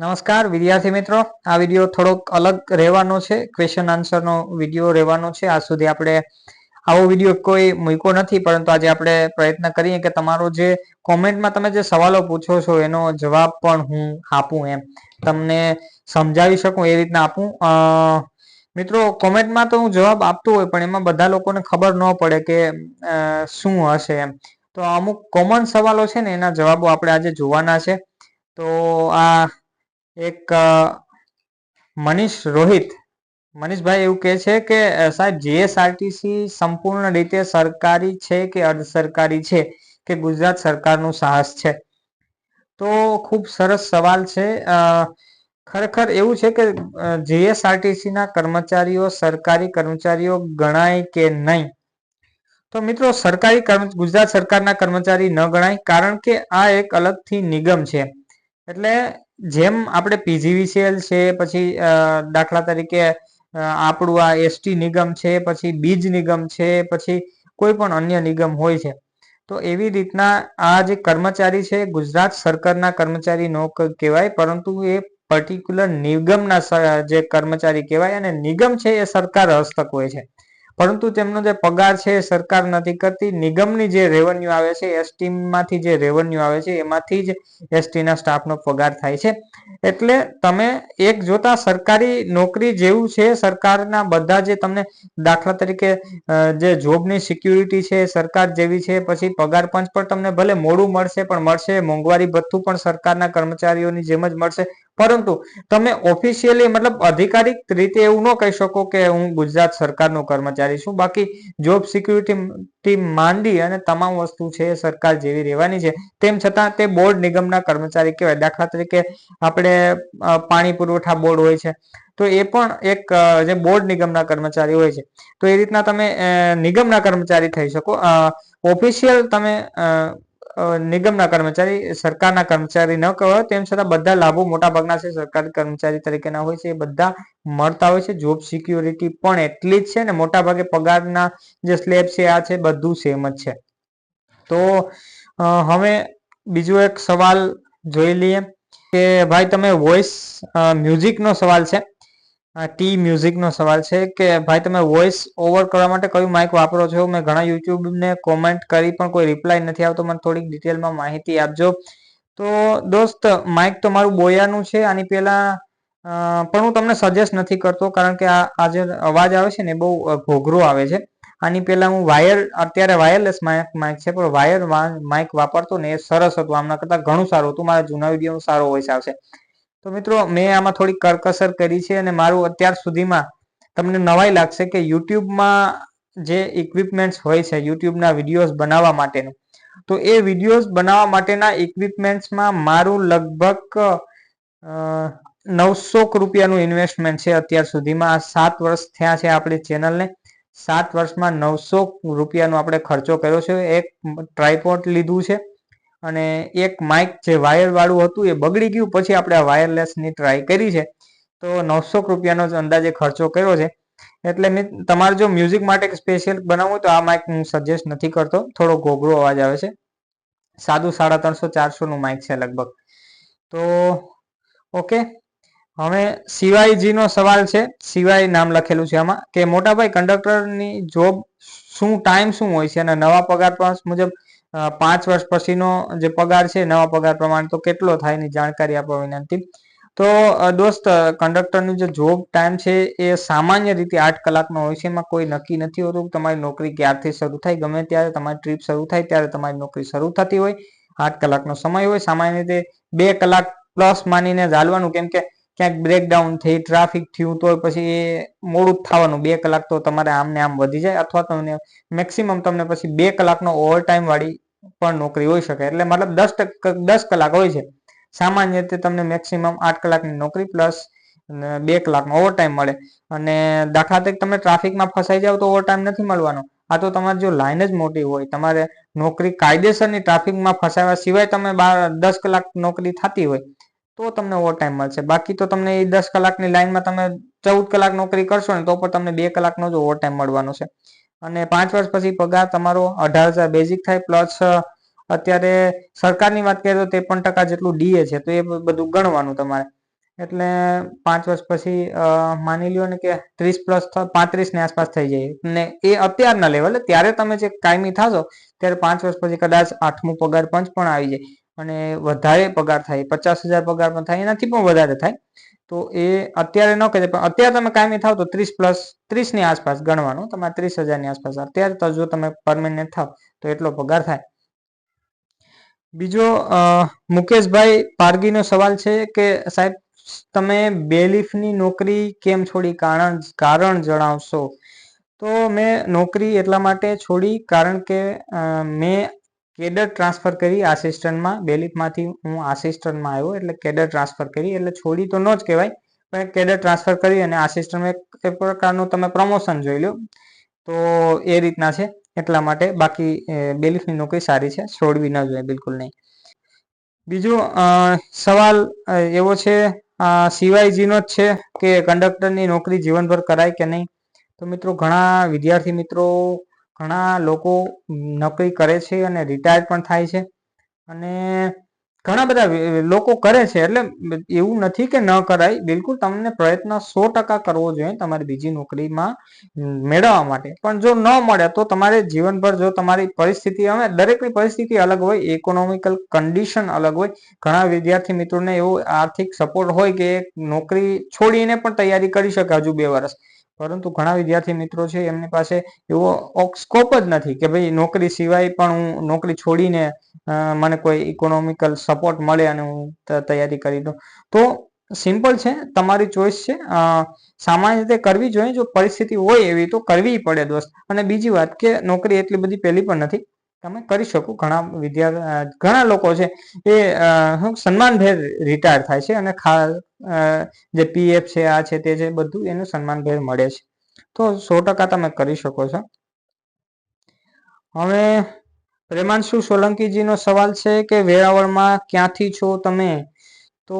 નમસ્કાર, વિદ્યાર્થી મિત્રો. આ વીડિયો થોડોક અલગ રહેવાનો છે ક્વેશ્ચન આન્સરનો વીડિયો રહેવાનો છે. આજ સુધી આપણે આવો વીડિયો કોઈ મૂક્યો નથી, પરંતુ આજે આપણે પ્રયત્ન કરીએ કે તમારો જે કોમેન્ટમાં તમે જે સવાલો પૂછો છો, એનો જવાબ પણ હું આપું એમ. તમને સમજાવી શકું, એ રીતના આપું. મિત્રો, કોમેન્ટમાં તો હું જવાબ આપતો હોય, પણ એમાં બધા લોકોને ખબર ન પડે કે શું હશે એમ. તો અમુક કોમન સવાલો છે ને, એના જવાબો આપણે આજે જોવાના છે. તો આ એક મનીષ રોહિત. મનીષભાઈ એવું કહે છે કે સાહેબ, જીએસઆરટીસી સંપૂર્ણ રીતે સરકારી છે કે અર્ધ સરકારી છે કે ગુજરાત સરકારનું સાહસ છે? તો ખૂબ સરસ સવાલ છે. ખરેખર એવું છે કે જીએસઆરટીસી ના કર્મચારીઓ સરકારી કર્મચારીઓ ગણાય કે નહીં? તો મિત્રો, સરકારી ગુજરાત સરકારના કર્મચારી ન ગણાય કારણ કે આ એક અલગથી નિગમ છે. એટલે જેમ આપણે પીજીવીસીએલ છે, પછી દાખલા તરીકે આપણું આ એસટી નિગમ છે, પછી બીજ નિગમ છે, પછી કોઈ પણ અન્ય નિગમ હોય છે. તો એવી રીતના આ જે કર્મચારી છે, ગુજરાત સરકારના કર્મચારી નો કહેવાય, પરંતુ એ પર્ટિક્યુલર નિગમના જે કર્મચારી કહેવાય, અને નિગમ છે એ સરકાર હસ્તક હોય છે. પરંતુ તેમનો જે પગાર છે એ સરકાર નથી કરતી. નિગમની જે રેવન્યુ આવે છે એસટી માંથી જે રેવન્યુ આવે છે, એમાંથી જ એસટી ના સ્ટાફનો પગાર થાય છે. એટલે તમે એક જોતા સરકારી નોકરી જેવું છે, સરકારના બધા જે તમને દાખલા તરીકે જે જોબની સિક્યુરિટી છે, સરકાર જેવી છે, પછી પગાર પંચ પણ તમને ભલે મોડું મળશે, પણ મળશે. મોંઘવારી ભથ્થું પણ સરકારના કર્મચારીઓની જેમ જ મળશે. પરંતુ તમે ઓફિશિયલી મતલબ અધિકારિક રીતે એવું ન કહી શકો કે હું ગુજરાત સરકારનો કર્મચારી છું. બાકી જોબ સિક્યુરિટી માંડી અને તમામ વસ્તુ છે સરકાર જેવી રહેવાની છે. તેમ છતાં તે બોર્ડ નિગમના કર્મચારી કહેવાય. દાખલા તરીકે આપણે પાણી પુરવઠા બોર્ડ હોય છે. તો એ પણ એક જે બોર્ડ નિગમના કર્મચારી હોય છે. તો એ રીતના તમે નિગમના કર્મચારી થઈ શકો. ઓફિશિયલ તમે નિગમના કર્મચારી, સરકારના કર્મચારી ન કહેવાય, તેમ છતાં બધા લાભો મોટા ભાગના છે. સરકારી કર્મચારી તરીકેના હોય છે, એ બધા મળતા હોય છે. જોબ સિક્યુરિટી પણ એટલી જ છે ને મોટા ભાગે પગારના જે સ્લેબ છે, આ છે, બધું સેમ જ છે. તો હવે બીજો એક સવાલ જોઈ લઈએ કે, ભાઈ, તમે વોઇસ મ્યુઝિકનો સવાલ છે. ટી મ્યુઝિકનો સવાલ છે કે ભાઈ તમે વોઇસ ઓવર કરવા માટે કયું માઇક વાપરો છો? મેં ઘણા યુટ્યુબને કોમેન્ટ કરી પણ કોઈ રિપ્લાય નથી આવતો. મને થોડીક ડિટેલમાં માહિતી આપજો. તો દોસ્ત માઇક તો મારું બોયાનું છે. આની પહેલાં પણ હું તમને સજેસ્ટ નથી કરતો કારણ કે આ આજે અવાજ આવે છે ને બહુ ઘોઘરો આવે છે. આની પહેલાં હું વાયર અત્યારે વાયરલેસ માઇક માઇક છે, પણ વાયર માઇક વાપરતો ને એ સરસ હતું. આમના કરતાં ઘણું સારું હતું. મારા જૂના વીડિયો સારો વોઇસ આવશે. તો મિત્રો, મેં આમાં થોડી કરકસર કરી છે અને મારું અત્યાર સુધીમાં તમને નવાઈ લાગશે કે યુટ્યુબમાં જે ઇક્વિપમેન્ટ્સ હોય છે, યુટ્યુબના વિડીયોઝ બનાવવા માટેનું. તો એ વિડીયોઝ બનાવવા માટેના ઇક્વિપમેન્ટ્સમાં મારું લગભગ નવસો રૂપિયાનું ઇન્વેસ્ટમેન્ટ છે અત્યાર સુધીમાં. આ સાત વર્ષ થયા છે આપણી ચેનલને સાત વર્ષમાં નવસો રૂપિયાનો આપણે ખર્ચો કર્યો છે. એક ટ્રાયપોર્ટ લીધું છે. અને એક માઇક જે વાયર વાળું હતું એ બગડી ગયું. પછી આપણે આ વાયરલેસની ટ્રાય કરી છે. તો નવસો રૂપિયાનો જ અંદાજે ખર્ચો કર્યો છે. એટલે તમારે જો મ્યુઝિક માટે સ્પેશિયલ બનાવવું તો આ માઇક હું સજેસ્ટ નથી કરતો. થોડો ઘોઘરો અવાજ આવે છે. સાદું સાડા ત્રણસો ચારસો નું માઇક છે લગભગ. તો ઓકે હવે સિવાયજી નો સવાલ છે. સિવાય નામ લખેલું છે આમાં. કે મોટાભાઈ કંડક્ટરની જોબ શું ટાઈમ શું હોય છે? અને નવા પગાર મુજબ પાંચ વર્ષ પછીનો જે પગાર છે, નવા પગાર પ્રમાણે તો કેટલો થાય એની જાણકારી આપવા વિનંતી. તો દોસ્ત, કંડક્ટરનું જે જોબ ટાઈમ છે એ સામાન્ય રીતે આઠ કલાકનો હોય છે, એમાં કોઈ નક્કી નથી હોતું તમારી નોકરી ક્યારથી શરૂ થાય, ગમે ત્યારે તમારી ટ્રીપ શરૂ થાય ત્યારે તમારી નોકરી શરૂ થતી હોય, આઠ કલાકનો સમય હોય, સામાન્ય રીતે બે કલાક પ્લસ માનીને ચાલવાનું, કેમ કે ક્યાંક બ્રેકડાઉન થઈ ટ્રાફિક થયું તો પછી મોડું થવાનું. બે કલાક તો તમારે આમને આમ વધી જાય અથવા તમને મેક્સિમમ તમને પછી બે કલાકનો ઓવર વાળી પણ નોકરી હોઈ શકે. એટલે મતલબ દસ દસ કલાક હોય છે. સામાન્ય રીતે તમને મેક્સિમમ આઠ કલાકની નોકરી પ્લસ બે કલાકનો ઓવર ટાઈમ મળે. અને દાખલા તરીકે તમે ટ્રાફિકમાં ફસાઈ જાવ તો ઓવર ટાઈમ નથી મળવાનો. આ તો તમારી જો લાઈન જ મોટી હોય, તમારે નોકરી કાયદેસરની ટ્રાફિકમાં ફસાવ્યા સિવાય તમે બાર, દસ કલાક નોકરી થતી હોય તો તમને ઓવર ટાઈમ મળશે. બાકી તો તમને એ દસ કલાકની લાઈનમાં તમે ચૌદ કલાક નોકરી કરશો ને તો પણ તમને બે કલાકનો જ ઓવર ટાઈમ મળવાનો છે. અને પાંચ વર્ષ પછી પગાર તમારો અઢાર હજાર બેઝિક થાય પ્લસ અત્યારે સરકારની વાત કરીએ તો ત્રેપન ટકા જેટલું ડીએ છે, તો એ બધું ગણવાનું તમારે. એટલે પાંચ વર્ષ પછી માની લ્યો ને કે ત્રીસ પ્લસ પાંત્રીસની આસપાસ થઈ જાય. ને એ અત્યારના લેવલે ત્યારે તમે જે કાયમી થાશો, ત્યારે પાંચ વર્ષ પછી કદાચ આઠમું પગાર પંચ પણ આવી જાય. અને વધારે પગાર થાય, પચાસ હજાર પગાર પણ થાય, એનાથી પણ વધારે થાય. તો એ અત્યારે ન કહે પણ અત્યારે તમે કાયમી થાવ તો ત્રીસ પ્લસ ત્રીસની આસપાસ ગણવાનું, તમારે ત્રીસ હજારની આસપાસ. અત્યારે તો જો તમે પરમેનન્ટ થાવ, તો એટલો પગાર થાય. બીજો મુકેશભાઈ પારગીનો સવાલ છે કે, સાહેબ, તમે બેલીફની નોકરી કેમ છોડી કારણ કારણ જણાવશો? તો મેં નોકરી એટલા માટે છોડી કારણ કે મેં કેડર ટ્રાન્સફર કરી આસિસ્ટન્ટમાં બેલીફમાંથી હું આસિસ્ટન્ટમાં આવ્યો, એટલે કેડર ટ્રાન્સફર કરી, એટલે છોડી તો ન જ કહેવાય, પણ કેડર ટ્રાન્સફર કરી અને આસિસ્ટન્ટમાં એક પ્રકારનું તમે પ્રમોશન જોઈ લો. તો એ રીતના છે, એટલા માટે બાકી બેલીફની નોકરી સારી છે, છોડવી ન જોઈએ બિલકુલ નહીં. બીજો સવાલ એવો છે સીવાયજીનો જ છે કે કંડક્ટરની નોકરી જીવનભર કરાય કે નહીં? તો મિત્રો, ઘણા વિદ્યાર્થી મિત્રો ઘણા લોકો નોકરી કરે છે અને રિટાયર પણ થાય છે. અને ઘણા બધા લોકો કરે છે એટલે એવું નથી કે ન કરાય. બિલકુલ તમને પ્રયત્ન સો ટકા કરવો જોઈએ તમારી બીજી નોકરીમાં મેળવવા માટે. પણ જો ન મળે તો તમારે જીવનભર જો તમારી પરિસ્થિતિ હવે દરેકની પરિસ્થિતિ અલગ હોય ઇકોનોમિકલ કન્ડિશન અલગ હોય, ઘણા વિદ્યાર્થી મિત્રોને એવો આર્થિક સપોર્ટ હોય કે નોકરી છોડીને પણ તૈયારી કરી શકે હજુ બે વર્ષ. પરંતુ ઘણા વિદ્યાર્થી મિત્રો છે, એમની પાસે એવો સ્કોપ જ નથી કે ભાઈ નોકરી સિવાય પણ હું નોકરી છોડીને મને કોઈ ઇકોનોમિકલ સપોર્ટ મળે અને હું તૈયારી કરી દઉં. તો સિમ્પલ છે, તમારી ચોઈસ છે. સામાન્ય રીતે કરવી જોઈએ, જો પરિસ્થિતિ હોય એવી તો કરવી પડે દોસ્ત. અને બીજી વાત કે નોકરી એટલી બધી પહેલી પણ નથી. તમે કરી શકો. ઘણા વિદ્યાર્થી ઘણા લોકો છે એ સન્માન સન્માનભેર રિટાયર થાય છે અને ખા જે પીએફ છે, આ છે, તે છે, બધું એનું સન્માનભેર મળે છે. તો સો ટકા તમે કરી શકો છો. હવે, પ્રેમાંશુ સોલંકીજીનો સવાલ છે કે વેરાવળમાં ક્યાંથી છો તમે? તો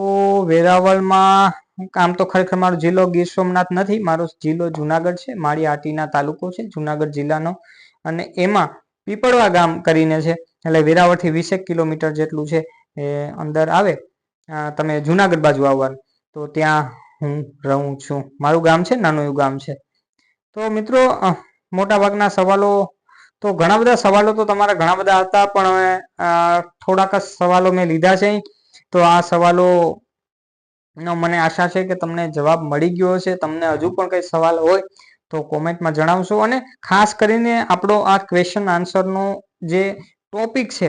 વેરાવળમાં, આમ તો ખરેખર મારો જિલ્લો ગીર સોમનાથ નથી, મારો જિલ્લો જુનાગઢ છે માળી આટીના તાલુકો છે, જુનાગઢ જિલ્લાનો. અને એમાં પીપળવા ગામ કરીને છે. એટલે વેરાવળથી વીસેક કિલોમીટર જેટલું છે એ અંદર આવે. તમે જુનાગઢ બાજુ આવવાનું. તો ત્યાં હું રહું છું. મારું ગામ છે, નાનું એવું ગામ છે. તો મિત્રો મોટાભાગના સવાલો તો ઘણા બધા સવાલો તો તમારા ઘણા બધા હતા, પણ થોડાક જ સવાલો મેં લીધા છે તો આ સવાલો નો મને આશા છે કે તમને જવાબ મળી ગયો હશે. તમને હજુ પણ કઈ સવાલ હોય તો કોમેન્ટમાં જણાવશો અને ખાસ કરીને આપણો આ ક્વેશ્ચન આન્સરનો જે ટોપિક છે,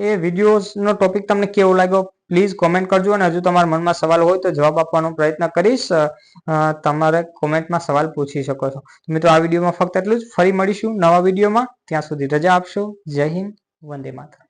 એ વિડીયોઝનો ટોપિક તમને કેવો લાગ્યો? પ્લીઝ કોમેન્ટ કરજો અને હજુ તમારા મનમાં સવાલ હોય તો જવાબ આપવાનો પ્રયત્ન કરીશ. તમારે કોમેન્ટમાં સવાલ પૂછી શકો છો. મિત્રો, આ વિડીયોમાં ફક્ત એટલું જ. ફરી મળીશું નવા વિડીયોમાં. ત્યાં સુધી રજા આપશો. જય હિન્દ. વંદે માતરમ.